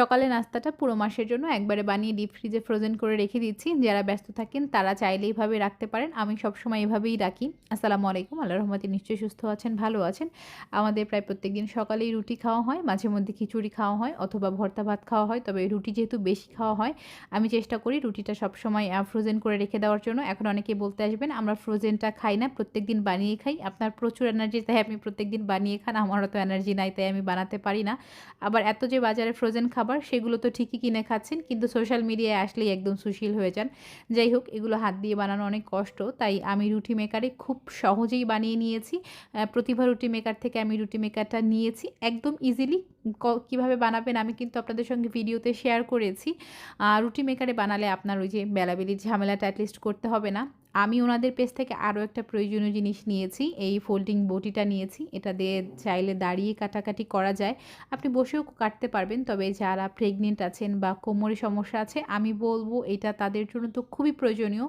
সকালে নাস্তাটা পুরো মাসের জন্য একবারে বানিয়ে ডিপ ফ্রিজে ফ্রোজেন করে রেখে দিচ্ছি। যারা ব্যস্ত থাকেন, তারা চাইলে এইভাবে রাখতে পারেন। আমি সবসময় এভাবেই রাখি। আসসালামু আলাইকুম। আল্লাহ রহমতে নিশ্চয়ই সুস্থ আছেন, ভালো আছেন। আমাদের প্রায় প্রত্যেক দিন সকালেই রুটি খাওয়া হয়, মাঝে মধ্যে খিচুড়ি খাওয়া হয় অথবা ভর্তা ভাত খাওয়া হয়, তবে রুটি যেহেতু বেশি খাওয়া হয়, আমি চেষ্টা করি রুটিটা সবসময় ফ্রোজেন করে রেখে দেওয়ার জন্য। এখন অনেকে বলতে আসবেন, আমরা ফ্রোজেনটা খাই না প্রত্যেক দিন বানিয়ে খাই। আপনার প্রচুর এনার্জি তাই আপনি প্রত্যেক দিন বানিয়ে খান, আমারও তো এনার্জি নাই, তাই আমি বানাতে পারি না। আবার এত যে বাজারে ফ্রোজেন খাবার সেগুলো তো ঠিকই কিনে খাচ্ছেন, কিন্তু সোশ্যাল মিডিয়ায় আসলেই একদম সুশীল হয়ে যান। যাই হোক, এগুলো হাত দিয়ে বানানো অনেক কষ্ট, তাই আমি রুটি মেকারে খুব সহজেই বানিয়ে নিয়েছি। প্রতিভা রুটি মেকার থেকে আমি রুটি মেকারটা নিয়েছি। একদম ইজিলি কীভাবে বানাবেন আমি কিন্তু আপনাদের সঙ্গে ভিডিওতে শেয়ার করেছি। রুটি মেকারে বানালে আপনার ওই যে বেলাবেলির ঝামেলাটা অ্যাটলিস্ট করতে হবে না। আমি ওনাদের পেজ থেকে আরও একটা প্রয়োজনীয় জিনিস নিয়েছি, এই ফোল্ডিং বটিটা নিয়েছি। এটা দিয়ে চাইলে দাঁড়িয়ে কাটাকাটি করা যায়। আপনি বসেও কাটতে পারবেন, তবে যারা প্রেগনেন্ট আছেন বা কোমরে সমস্যা আছে, আমি বলব এটা তাদের জন্য তো খুবই প্রয়োজনীয়।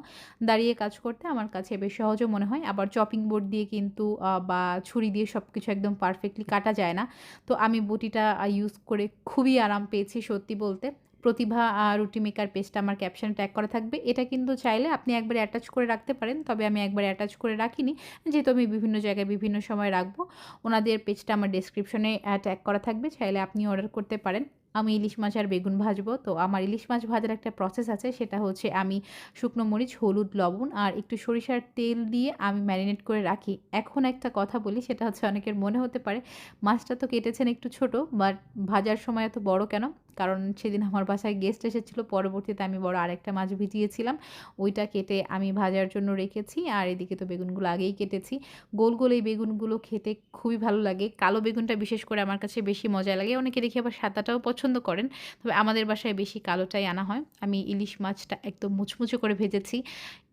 দাঁড়িয়ে কাজ করতে আমার কাছে বেশ সহজও মনে হয়। আবার চপিং বোর্ড দিয়ে কিন্তু বা ছুরি দিয়ে সব কিছু একদম পারফেক্টলি কাটা যায় না। তো আমি বটিটা ইউজ করে খুবই আরাম পেয়েছি সত্যি বলতে। প্রতিভা আর রুটি মেকার পেজটা আমার ক্যাপশন ট্যাগ করা থাকবে। এটা কিন্তু চাইলে আপনি একবার অ্যাটাচ করে রাখতে পারেন, তবে আমি একবার অ্যাটাচ করে রাখিনি। যেহেতু আমি বিভিন্ন জায়গায় বিভিন্ন সময় রাখব, ওনাদের পেজটা আমার ডিসক্রিপশনে ট্যাগ করা থাকবে। চাইলে আপনি অর্ডার করতে পারেন। আমি ইলিশ মাছ আর বেগুন ভাজবো। তো আমার ইলিশ মাছ ভাজার একটা প্রসেস আছে, সেটা হচ্ছে আমি শুকনো মরিচ, হলুদ, লবণ আর একটু সরিষার তেল দিয়ে আমি ম্যারিনেট করে রাখি। এখন একটা কথা বলি, সেটা হচ্ছে অনেকের মনে হতে পারে, মাছটা তো কেটেছেন একটু ছোট বাট ভাজার সময় এত বড় কেন? কারণ সেদিন আমার বাসায় গেস্ট এসেছিল, পরবর্তীতে আমি বড় আরেকটা মাছ ভিজিয়েছিলাম। ওইটা কেটে আমি ভাজার জন্য রেখেছি আর এদিকে তো বেগুনগুলো আগেই কেটেছি। গোল গোল এই বেগুনগুলো খেতে খুবই ভালো লাগে। কালো বেগুনটা বিশেষ করে আমার কাছে বেশি মজা লাগে। অনেকে দেখি আবার সাদাটাও পছন্দ করেন, তবে আমাদের বাসায় বেশি কালোটাই আনা হয়। আমি ইলিশ মাছটা একদম মুচমুচে করে ভেজেছি।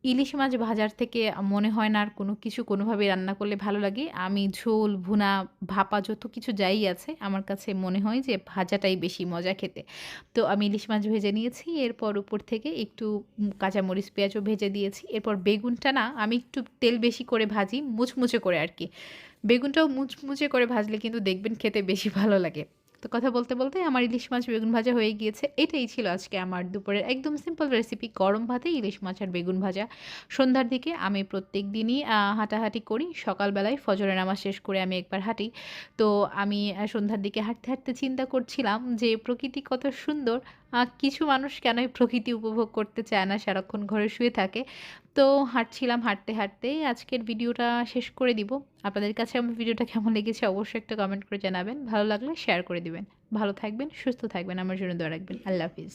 ইলিশ মাছ ভাজার থেকে মনে হয় না আর কোনো কিছু কোনোভাবে রান্না করলে ভালো লাগে। আমি ঝোল, ভুনা, ভাপা যত কিছু যাই আছে, আমার কাছে মনে হয় যে ভাজাটাই বেশি মজা খেতে। তো আমি ইলিশ মাছ ভেজে নিয়েছি, এরপর উপর থেকে একটু কাঁচামরিচ, পেঁয়াজও ভেজে দিয়েছি। এরপর বেগুনটা না, আমি একটু তেল বেশি করে ভাজি, মুচমুচে করে আর কি। বেগুনটাও মুচমুচে করে ভাজলে কিন্তু দেখবেন খেতে বেশি ভালো লাগে। তো কথা বলতে বলতে আমার ইলিশ মাছ বেগুন ভাজা হয়ে গিয়েছে। এটাই ছিল আজকে আমার দুপুরের একদম সিম্পল রেসিপি গরম ভাতে ইলিশ মাছ আর বেগুন ভাজা। সন্ধ্যার দিকে আমি প্রত্যেক দিনই হাঁটাহাঁটি করি, সকালবেলায় ফজরের নামাজ শেষ করে আমি একবার হাঁটি। তো আমি সন্ধ্যার দিকে হাঁটতে হাঁটতে চিন্তা করছিলাম যে প্রকৃতি কত সুন্দর কিছু মানুষ কেন প্রকৃতি উপভোগ করতে চায় না, সারাক্ষণ ঘরে শুয়ে থাকে। তো হাঁটছিলাম হাঁটতে হাঁটতে আজকের ভিডিওটা শেষ করে দিব। আপনাদের কাছে আমার ভিডিওটা কেমন লেগেছে অবশ্যই একটা কমেন্ট করে জানাবেন। ভালো লাগলে শেয়ার করে দিবেন। ভালো থাকবেন, সুস্থ থাকবেন, আমার জন্য দোয়া রাখবেন। আল্লাহ হাফিজ।